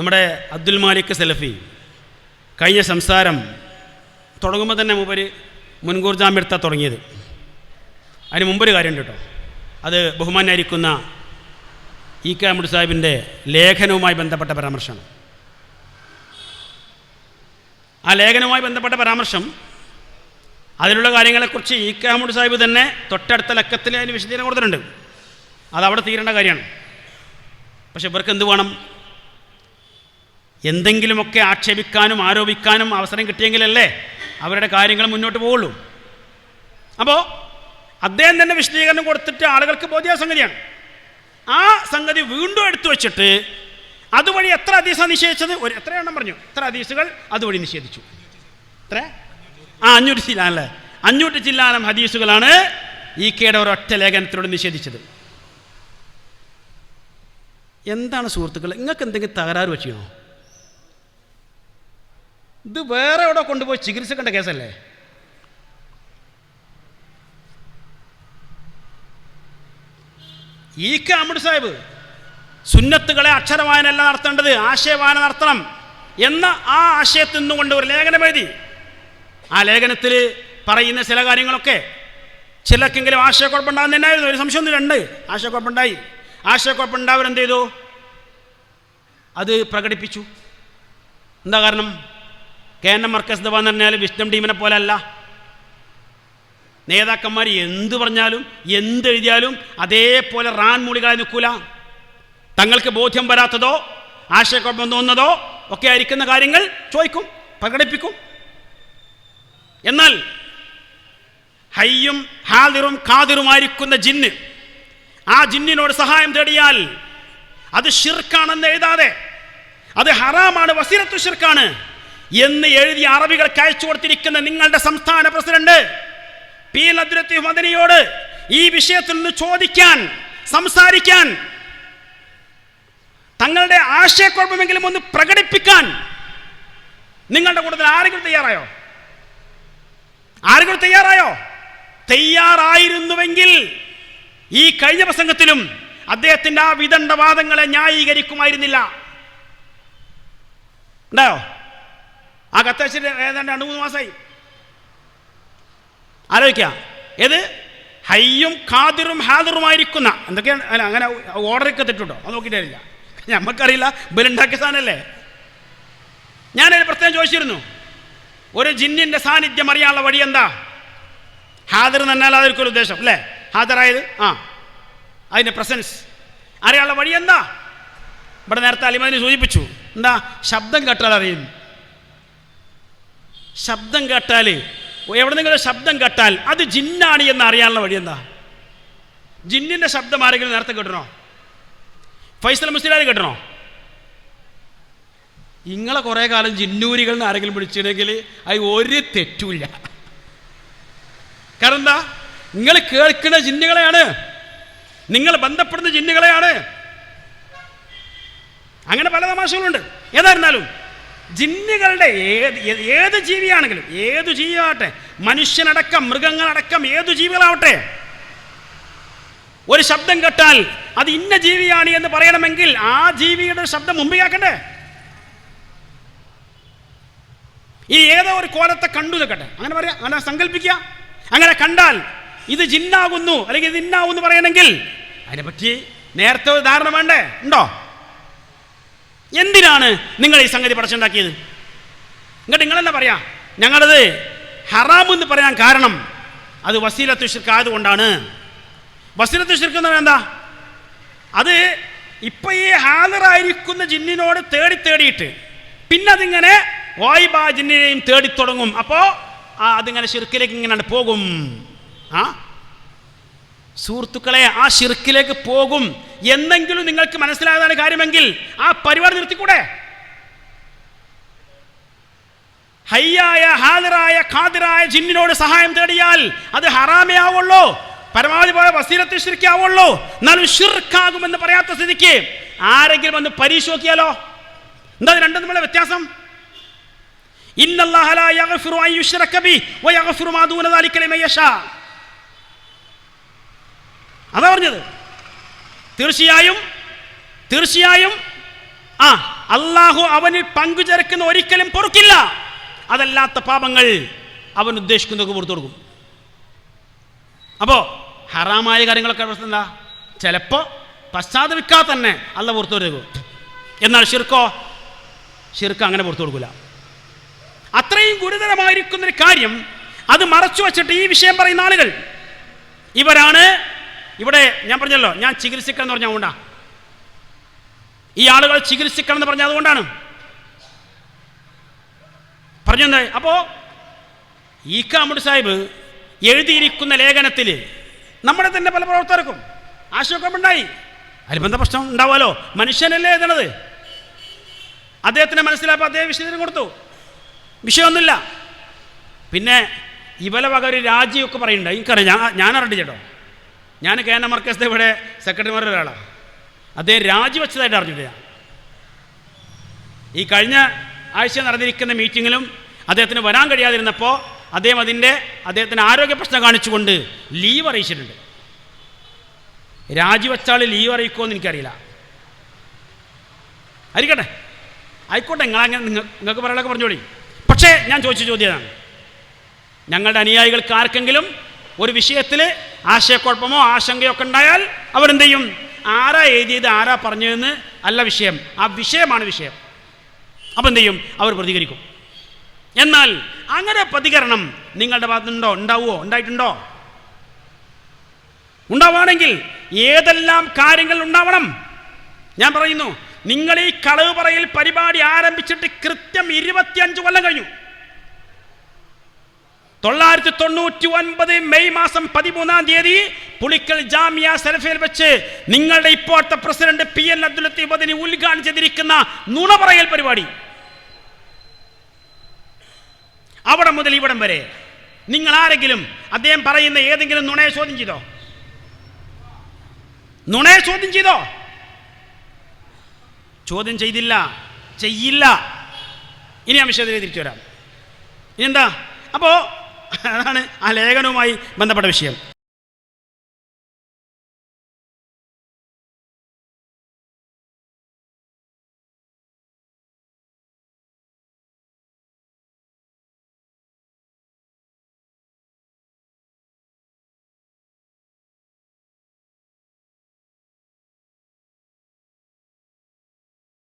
നമ്മുടെ അബ്ദുൽ മാലിക് സെലഫി കഴിഞ്ഞ സംസാരം തുടങ്ങുമ്പോൾ തന്നെ മൂപ്പര് മുൻകൂർ ജാമ്യടുത്താണ് തുടങ്ങിയത്. അതിന് മുമ്പൊരു കാര്യമുണ്ട് കേട്ടോ. അത് ബഹുമാനായിരിക്കുന്ന ഇ കെ അമുഡ് സാഹിബിന്റെ ലേഖനവുമായി ബന്ധപ്പെട്ട പരാമർശമാണ്. ആ ലേഖനവുമായി ബന്ധപ്പെട്ട പരാമർശം അതിലുള്ള കാര്യങ്ങളെക്കുറിച്ച് ഇ കെ അഹമ്മദ് സാഹിബ് തന്നെ തൊട്ടടുത്ത ലക്കത്തിൽ അതിന് വിശദീകരണം കൊടുത്തിട്ടുണ്ട്. അത് അവിടെ തീരേണ്ട കാര്യമാണ്. പക്ഷെ ഇവർക്ക് എന്ത് വേണം? എന്തെങ്കിലുമൊക്കെ ആക്ഷേപിക്കാനും ആരോപിക്കാനും അവസരം കിട്ടിയെങ്കിലല്ലേ അവരുടെ കാര്യങ്ങൾ മുന്നോട്ട് പോവുള്ളൂ. അപ്പോൾ അദ്ദേഹം തന്നെ വിശദീകരണം കൊടുത്തിട്ട് ആളുകൾക്ക് ബോധ്യ സംഗതിയാണ്. ആ സംഗതി വീണ്ടും എടുത്തു വച്ചിട്ട് അതുവഴി എത്ര ഹദീസാണ് നിഷേധിച്ചത്? ഒരു എത്ര എണ്ണം പറഞ്ഞു? എത്ര ഹദീസുകൾ അതുവഴി നിഷേധിച്ചു. എത്ര? ആ അഞ്ഞൂറ്റി ചില്ലാനല്ലേ? അഞ്ഞൂറ്റി അഞ്ഞൂറ് ചില്ലാനം ഹദീസുകളാണ് ഈ കെയുടെ ഒരൊറ്റ ലേഖനത്തിലൂടെ നിഷേധിച്ചത്. എന്താണ് സുഹൃത്തുക്കൾ നിങ്ങൾക്ക് എന്തെങ്കിലും തകരാറ് വെച്ചിയോ ഇത് വേറെ എവിടെ കൊണ്ടുപോയി ചികിത്സിക്കേണ്ട കേസല്ലേ? ഈ കെ സാഹിബ് സുന്നത്തുകളെ അക്ഷരവായനല്ല നടത്തേണ്ടത് ആശയവായന നടത്തണം എന്ന ആ ആശയത്തിൽ നിന്നുകൊണ്ട് ഒരു ലേഖനം എഴുതി. ആ ലേഖനത്തിൽ പറയുന്ന ചില കാര്യങ്ങളൊക്കെ ചിലർക്കെങ്കിലും ആശയക്കുഴപ്പമുണ്ടാകുന്ന തന്നെയായിരുന്നു. ഒരു സംശയം സംശയമൊന്നും രണ്ട്. ആശയക്കുഴപ്പമുണ്ടായി. ആശയക്കുഴപ്പമുണ്ടാവരെന്ത് ചെയ്തു? അത് പ്രകടിപ്പിച്ചു. എന്താ കാരണം? K N M Markaz Dawa എന്ന് പറഞ്ഞാൽ വിഷ്ണു ടീമിനെ പോലെ അല്ല നേതാക്കന്മാർ എന്ത് പറഞ്ഞാലും എന്തെഴുതിയാലും അതേപോലെ റാൻ മൂളികളായി നിൽക്കൂല. തങ്ങൾക്ക് ബോധ്യം വരാത്തതോ ആശയക്കുഴപ്പം തോന്നുന്നതോ ഒക്കെ ആയിരിക്കുന്ന കാര്യങ്ങൾ ചോദിക്കും പ്രകടിപ്പിക്കും. എന്നാൽ ഹയ്യും ഹാദിറും കാതിറുമായിരിക്കുന്ന ജിന്ന് ആ ജിന്നിനോട് സഹായം തേടിയാൽ അത് ഷിർക്കാണെന്ന് എഴുതാതെ അത് ഹറാമാണ് വസീരത്തു ഷിർക്കാണ് എന്ന് എഴുതി അറബികൾക്ക് അയച്ചു കൊടുത്തിരിക്കുന്ന നിങ്ങളുടെ സംസ്ഥാന പ്രസിഡന്റ് പി നദ്രത്തി മദനിയോട് ഈ വിഷയത്തിൽ നിന്ന് ചോദിക്കാൻ സംസാരിക്കാൻ തങ്ങളുടെ ആശയക്കുഴപ്പമെങ്കിലും ഒന്ന് പ്രകടിപ്പിക്കാൻ നിങ്ങളുടെ കൂടുതൽ ആരെങ്കിലും തയ്യാറായോ? ആരെങ്കിലും തയ്യാറായോ? തയ്യാറായിരുന്നുവെങ്കിൽ ഈ കഴിഞ്ഞ പ്രസംഗത്തിലും അദ്ദേഹത്തിന്റെ ആ വിദണ്ഡവാദങ്ങളെ ന്യായീകരിക്കുമായിരുന്നില്ല. ഉണ്ടായോ? ആ കത്തയച്ചിട്ട് ഏതാണ്ട് രണ്ട് മൂന്ന് മാസമായി ആലോചിക്ക. ഏത്? ഹയ്യും ഖാദിറും ഹാദിറുമായിരിക്കുന്ന. എന്തൊക്കെയാണ് അല്ല അങ്ങനെ ഓർഡറൊക്കെ തെറ്റുണ്ടോ അത് നോക്കിയിട്ടില്ല നമുക്കറിയില്ല ബലുണ്ടാക്കിയ സാധനമല്ലേ ഞാനൊരു പ്രത്യേകം ചോദിച്ചിരുന്നു. ഒരു ജിന്നിന്റെ സാന്നിധ്യം അറിയാനുള്ള വഴി എന്താ? ഹാദർ എന്നാൽ അതൊരു ഉദ്ദേശം അല്ലേ? ഹാദറായത്? ആ. അതിന്റെ പ്രസൻസ് അറിയാനുള്ള വഴി എന്താ? ഇവിടെ നേരത്തെ അലിമതിനെ സൂചിപ്പിച്ചു. എന്താ? ശബ്ദം കേട്ടാൽ അറിയുന്നു. ശബ്ദം കേട്ടാൽ എവിടെ നിങ്ങളുടെ ശബ്ദം കേട്ടാൽ അത് ജിന്നാണ് എന്ന് അറിയാനുള്ള വഴി എന്താ? ജിന്നിന്റെ ശബ്ദം ആരെങ്കിലും നേരത്തെ കേട്ടണോ ഫൈസൽ മുസ്ലിം കേട്ടണോ ഇങ്ങളെ കുറേ കാലം ജിന്നൂരികൾ എന്ന് ആരെങ്കിലും വിളിച്ചിട്ടുണ്ടെങ്കിൽ അത് ഒരു തെറ്റുമില്ല. കാരണം എന്താ? നിങ്ങൾ കേൾക്കുന്ന ജിന്നുകളെയാണ്. നിങ്ങൾ ബന്ധപ്പെടുന്ന ജിന്നുകളെയാണ്. അങ്ങനെ പല തമാശകളുണ്ട്. ഏതായിരുന്നാലും ജിന്നുകളുടെ ഏത് ഏത് ജീവിയാണെങ്കിലും ഏതു ജീവിയാവട്ടെ മനുഷ്യനടക്കം മൃഗങ്ങളടക്കം ഏതു ജീവികളാവട്ടെ ഒരു ശബ്ദം കേട്ടാൽ അത് ഇന്ന ജീവിയാണ് എന്ന് പറയണമെങ്കിൽ ആ ജീവിയുടെ ശബ്ദം മുമ്പ് കേൾക്കണ്ടേ? ഈ ഏതോ ഒരു കോലത്തെ കണ്ടു നിൽക്കട്ടെ അങ്ങനെ പറയാം അങ്ങനെ സങ്കല്പിക്കുക. അങ്ങനെ കണ്ടാൽ ഇത് ജിന്നാകുന്നു അല്ലെങ്കിൽ ഇത് ഇന്നാകുന്നു പറയണമെങ്കിൽ അതിനെപ്പറ്റി നേരത്തെ ഒരു ധാരണ വേണ്ടേ? ഉണ്ടോ? എന്തിനാണ് നിങ്ങൾ ഈ സംഗതി പടച്ചുണ്ടാക്കിയത്? എന്നിട്ട് നിങ്ങളെന്താ പറയാം? ഞങ്ങളത് ഹറാമെന്ന് പറയാൻ കാരണം അത് വസീലത്തു ഷിർക്ക് ആയതുകൊണ്ടാണ്. വസീലത്തു ഷിർക്ക് എന്ന് എന്താ? അത് ഇപ്പൊ ഈ ഹാജറായിരിക്കുന്ന ജിന്നിനോട് തേടി തേടിയിട്ട് പിന്നെ അതിങ്ങനെ വായ്പാ ജിന്നിനെയും തേടി തുടങ്ങും. അപ്പോൾ ആ അതിങ്ങനെ ഷിർക്കിലേക്ക് ഇങ്ങനെ പോകും. ആ? സുഹൃത്തുക്കളെ ആ ഷിർക്കിലേക്ക് പോകും. എന്നെങ്കിലും നിങ്ങൾക്ക് മനസ്സിലാകാതാണ് കാര്യമെങ്കിൽ ആ പരിപാടി നിർത്തിക്കൂടെ? ഹയ്യായ ഹാദിറായ ഖാദിറായ ജിന്നിനോട് സഹായം തേടിയാൽ അത് ഹറാമേ ആവുള്ളൂ. പരമാവധി പോയ വസീലത്തെ ശിർക്കാവുള്ളൂ എന്നാലും ഷിർക്കാകുമെന്ന് പറയാത്ത സ്ഥിതിക്ക് ആരെങ്കിലും ഒന്ന് പരീക്ഷ എന്താ രണ്ടും തമ്മിലുള്ള വ്യത്യാസം? അതാ പറഞ്ഞത്. തീർച്ചയായും തീർച്ചയായും ആ അള്ളാഹു അവന് പങ്കുചേർക്കുന്ന ഒരിക്കലും പൊറുക്കില്ല. അതല്ലാത്ത പാപങ്ങൾ അവൻ ഉദ്ദേശിക്കുന്നതൊക്കെ പുറത്തു കൊടുക്കും. അപ്പോൾ ഹറാമായ കാര്യങ്ങളൊക്കെ പ്രശ്നം എന്താ? ചിലപ്പോൾ പശ്ചാത്തപിക്കാതെ തന്നെ അല്ല പുറത്തു കൊടുക്കും എന്നാൽ ഷിർക്കോ ഷിർക്ക് അങ്ങനെ പുറത്തു കൊടുക്കില്ല അത്രയും ഗുരുതരമായിരിക്കുന്നൊരു കാര്യം അത് മറച്ചു വച്ചിട്ട് ഈ വിഷയം പറയുന്ന ആളുകൾ ഇവരാണ് ഇവിടെ ഞാൻ പറഞ്ഞല്ലോ ഞാൻ ചികിത്സിക്കണം എന്ന് പറഞ്ഞ അതുകൊണ്ടാ ഈ ആളുകൾ ചികിത്സിക്കണം എന്ന് പറഞ്ഞ അതുകൊണ്ടാണ്. പറഞ്ഞെന്താ? അപ്പോ ഈ കാമുഡ് സാഹിബ് എഴുതിയിരിക്കുന്ന ലേഖനത്തിൽ നമ്മുടെ തന്നെ പല പ്രവർത്തകർക്കും ആശയക്കുഴപ്പമുണ്ടായി. അനുബന്ധ പ്രശ്നം ഉണ്ടാവുമല്ലോ മനുഷ്യനല്ലേ എഴുതണത്? അദ്ദേഹത്തിന് മനസ്സിലാപ്പോൾ അദ്ദേഹം വിശദീകരണം കൊടുത്തു. വിഷയമൊന്നുമില്ല. പിന്നെ ഇവലെ വക ഒരു രാജിയൊക്കെ പറയുന്നുണ്ട്. എനിക്കറിയാം. ഞാൻ ഞാൻ അറിഞ്ഞു ചേട്ടോ ഞാൻ കെ എൻ എം മർക്കസിന്റെ ഇവിടെ സെക്രട്ടറിമാർ ഒരാളാണ് അദ്ദേഹം രാജിവെച്ചതായിട്ട് അറിഞ്ഞിട്ടില്ല. ഈ കഴിഞ്ഞ ആഴ്ച നടന്നിരിക്കുന്ന മീറ്റിങ്ങിലും അദ്ദേഹത്തിന് വരാൻ കഴിയാതിരുന്നപ്പോൾ അദ്ദേഹം അതിന്റെ അദ്ദേഹത്തിന് ആരോഗ്യ പ്രശ്നം കാണിച്ചുകൊണ്ട് ലീവ് അറിയിച്ചിട്ടുണ്ട്. രാജിവെച്ചാൾ ലീവ് അറിയിക്കുമോ എനിക്കറിയില്ല. ആയിരിക്കട്ടെ? ആയിക്കോട്ടെ നിങ്ങളങ്ങനെ നിങ്ങൾ നിങ്ങൾക്ക് പറയാനൊക്കെ പറഞ്ഞോളി പക്ഷേ ഞാൻ ചോദിച്ച ചോദ്യമാണ് ഞങ്ങളുടെ അനുയായികൾക്ക് ആർക്കെങ്കിലും ഒരു വിഷയത്തിൽ ആശയക്കുഴപ്പമോ ആശങ്കയോ ഒക്കെ ഉണ്ടായാൽ അവരെന്ത് ചെയ്യും ആരാ എഴുതിയത് ആരാ പറഞ്ഞതെന്ന് അല്ല വിഷയം. ആ വിഷയമാണ് വിഷയം. അപ്പം എന്ത് ചെയ്യും അവർ പ്രതികരിക്കും. എന്നാൽ അങ്ങനെ പ്രതികരണം നിങ്ങളുടെ ഭാഗത്തുണ്ടോ ഉണ്ടാവുമോ ഉണ്ടായിട്ടുണ്ടോ? ഉണ്ടാവുകയാണെങ്കിൽ ഏതെല്ലാം കാര്യങ്ങൾ ഉണ്ടാവണം? ഞാൻ പറയുന്നു നിങ്ങൾ ഈ കളവ് പറയൽ പരിപാടി ആരംഭിച്ചിട്ട് കൃത്യം ഇരുപത്തിയഞ്ച് കൊല്ലം കഴിഞ്ഞു. തൊള്ളായിരത്തി തൊണ്ണൂറ്റി ഒൻപത് മെയ് മാസം പതിമൂന്നാം തീയതി പുളിക്കൽ ജാമിയ സെൽഫിയിൽ വെച്ച് നിങ്ങളുടെ ഇപ്പോഴത്തെ president P N Abdul Latheef ഉദ്ഘാടനം ചെയ്തിരിക്കുന്ന നുണ പറയൽ പരിപാടി. അവിടെ മുതൽ ഇവിടം വരെ. നിങ്ങൾ ആരെങ്കിലും അദ്ദേഹം പറയുന്ന ഏതെങ്കിലും നുണയെ ചോദ്യം ചെയ്തോ? നുണയെ ചോദ്യം ചെയ്തോ? ചോദ്യം ചെയ്തില്ല. ചെയ്യില്ല. ഇനി ആ വിഷയത്തിലേക്ക് തിരിച്ചു വരാം. ഇനി എന്താ? അപ്പോൾ അതാണ് ആ ലേഖനവുമായി ബന്ധപ്പെട്ട വിഷയം.